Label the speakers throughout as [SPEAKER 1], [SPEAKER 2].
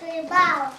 [SPEAKER 1] tribal.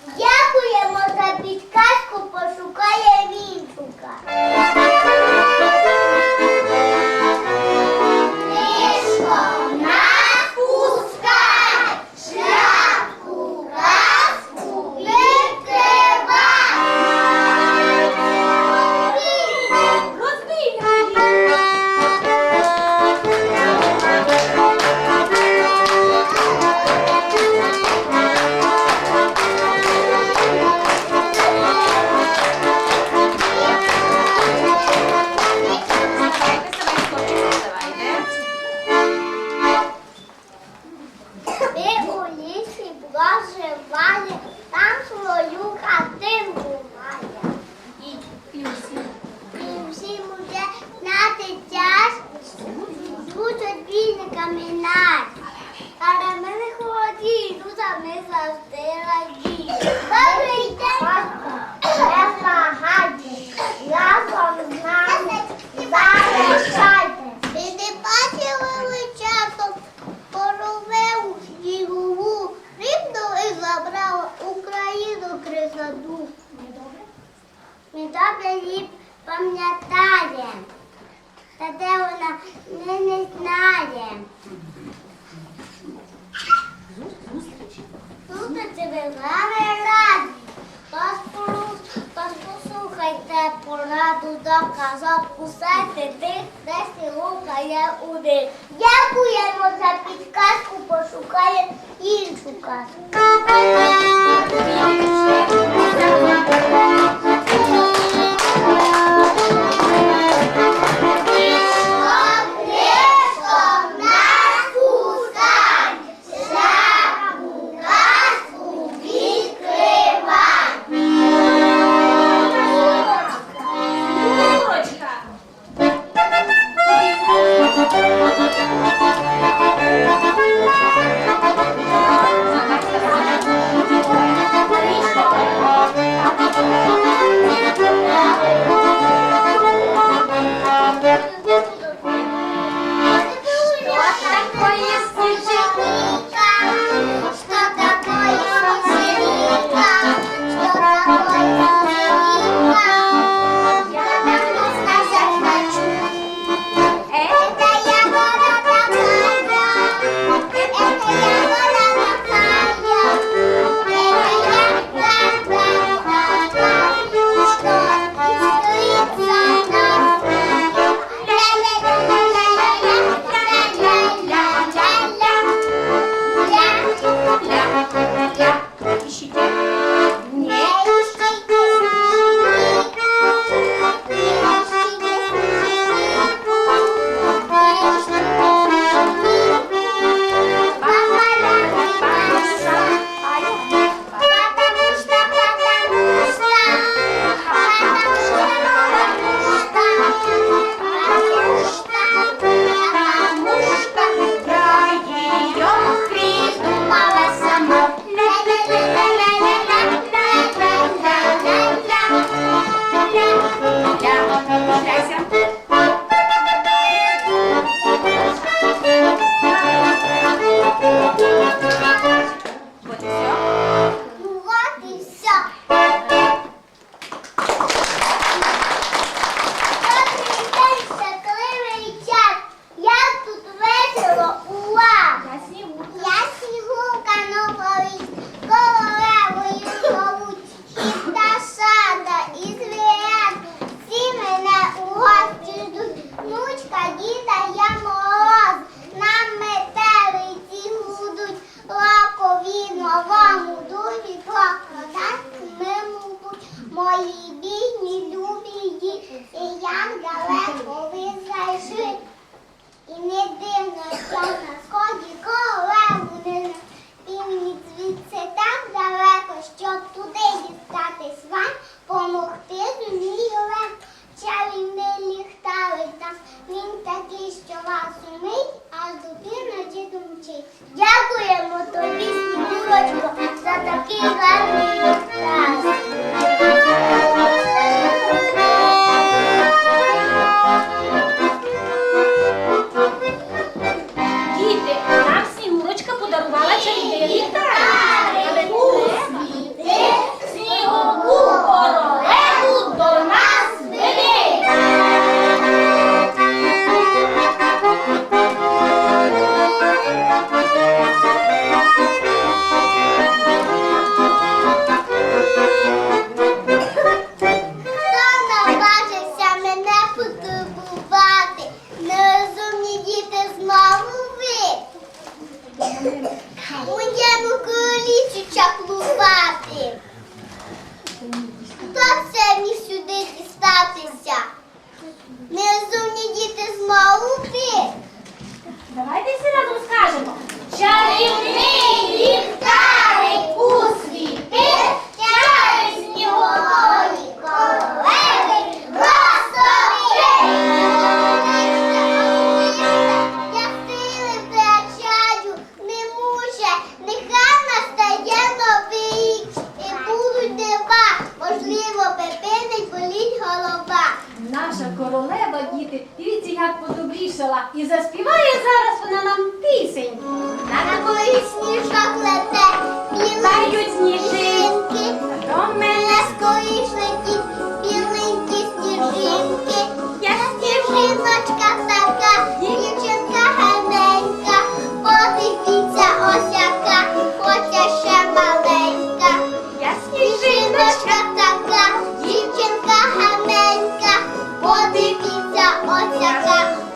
[SPEAKER 1] доказав кусати тих, де сілука є один. Дякуємо за підказку, пошукає іншу казку.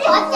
[SPEAKER 1] What?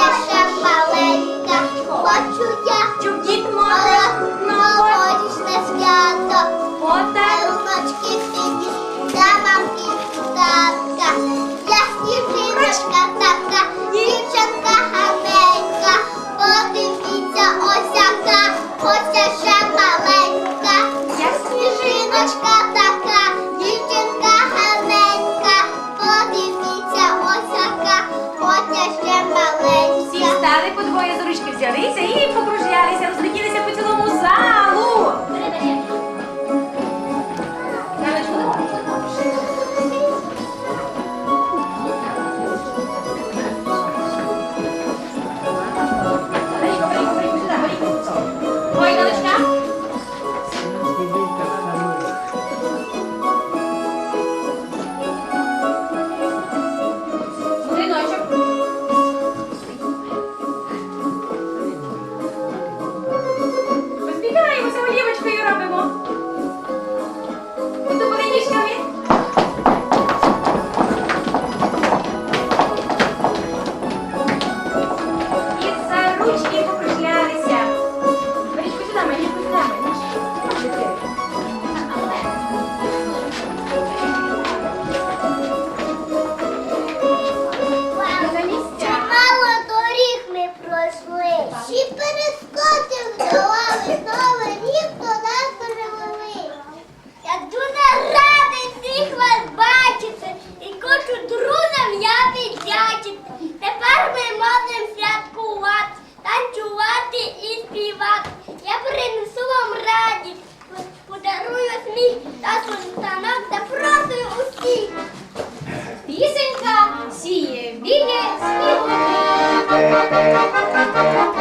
[SPEAKER 1] Música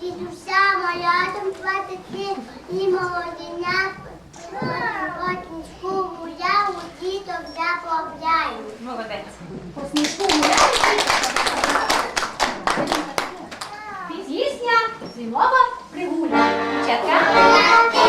[SPEAKER 1] Дідуся малятам платити і молодіня сніжку гуляв, у діток я заплавляю.
[SPEAKER 2] Молодець. По сніжку гуляв. Пісня зимова пригуля.
[SPEAKER 1] Чекаємо.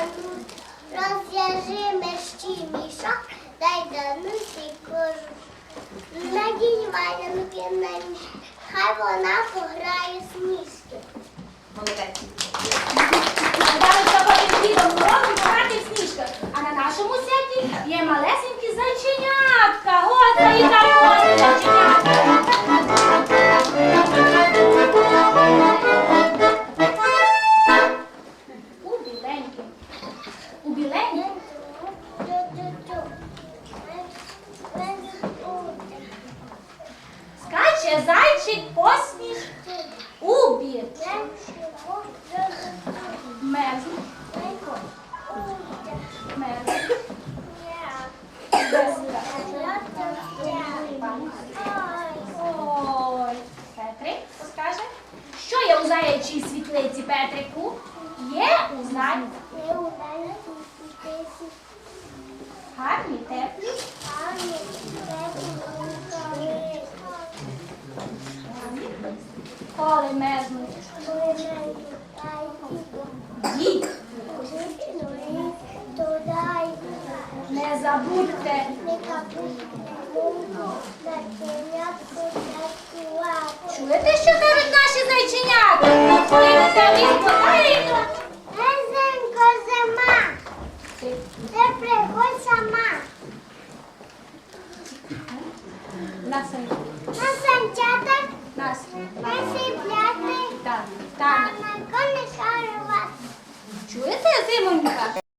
[SPEAKER 1] Нашу дану, розв'яжи мерщій мішок, дай данусі кожу. Надінь валянки на мішок, хай вона пограє
[SPEAKER 2] в сніжках. А на нашому святі є малесенькі зайченятка. От завітали гості зайченятка. Не забудьте. Чуєте, що кажуть наші зайченята? Плинете від подаємо. Низенько зима. Ти приходь сама. На санчатах Чуєте, зимонька?